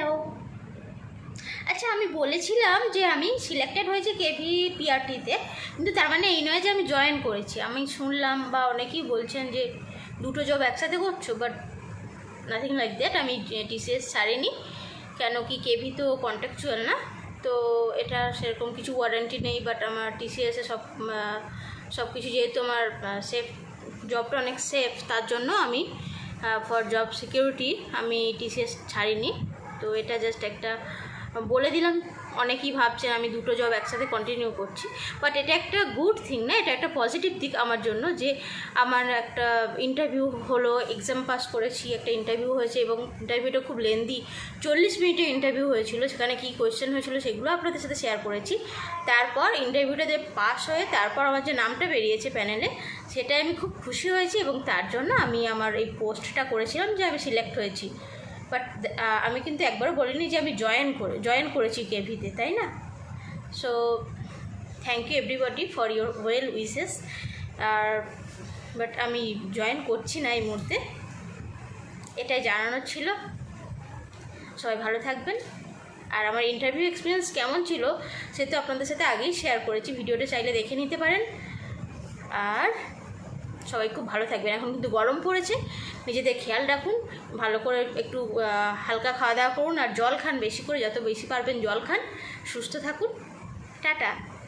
Hello আচ্ছা আমি বলেছিলাম যে আমি সিলেক্টেড হয়েছি কেভি পিআরটিতে কিন্তু তার মানে এই নয় যে আমি জয়েন করেছি। আমি শুনলাম বা অনেকেই বলছেন যে দুটো জব একসাথে করছ বাট নাথিং লাইক দ্যাট আমি টিসিএস ছাড়িনি। কেন কি কেভি তো কন্ট্রাকচুয়াল না, তো এটা সেরকম কিছু ওয়ারেন্টি নেই বাট আমার টিসিএসে সব সব কিছু যেহেতু আমার সেফ জবটা অনেক সেফ তার জন্য আমি ফর জব সিকিউরিটি আমি টিসিএস ছাড়িনি। তো এটা জাস্ট একটা, বলে দিলাম, অনেকেই ভাবছেন আমি দুটো জব একসাথে কন্টিনিউ করছি। বাট এটা একটা গুড থিং না? এটা একটা পজিটিভ দিক আমার জন্য যে আমার একটা ইন্টারভিউ হলো এক্সাম পাস করেছি, একটা ইন্টারভিউ হয়েছে এবং ইন্টারভিউটা খুব লেন্দি চল্লিশ মিনিটের ইন্টারভিউ হয়েছিল, সেখানে কী কোয়েশ্চেন হয়েছিল সেগুলো আপনাদের সাথে শেয়ার করেছি। তারপর ইন্টারভিউটা যে পাস হয়ে, তারপর আমার যে নামটা বেরিয়েছে প্যানেলে সেটাই আমি খুব খুশি হয়েছি এবং তার জন্য আমি আমার এই পোস্টটা করেছিলাম যে আমি সিলেক্ট হয়েছি। বাট আমি কিন্তু একবারও বলিনি যে আমি জয়েন করে জয়েন করেছি কেভিতে তাই না? So thank you everybody for your well wishes R but আমি জয়েন করছি না এই মুহূর্তে। এটাই জানানোর ছিল। সবাই ভালো থাকবেন। আর আমার ইন্টারভিউ এক্সপিরিয়েন্স কেমন ছিল, সে তো আপনাদের সাথে আগেই শেয়ার করেছি। ভিডিওটা চাইলে দেখে নিতে পারেন। আর সবাই খুব ভালো থাকবেন। এখন কিন্তু গরম পড়েছে। নিজেদের খেয়াল রাখুন। ভালো করে একটু হালকা খাওয়া দাওয়া করুন। আর জল খান বেশি করে। যত বেশি পারবেন জল খান। সুস্থ থাকুন। টাটা।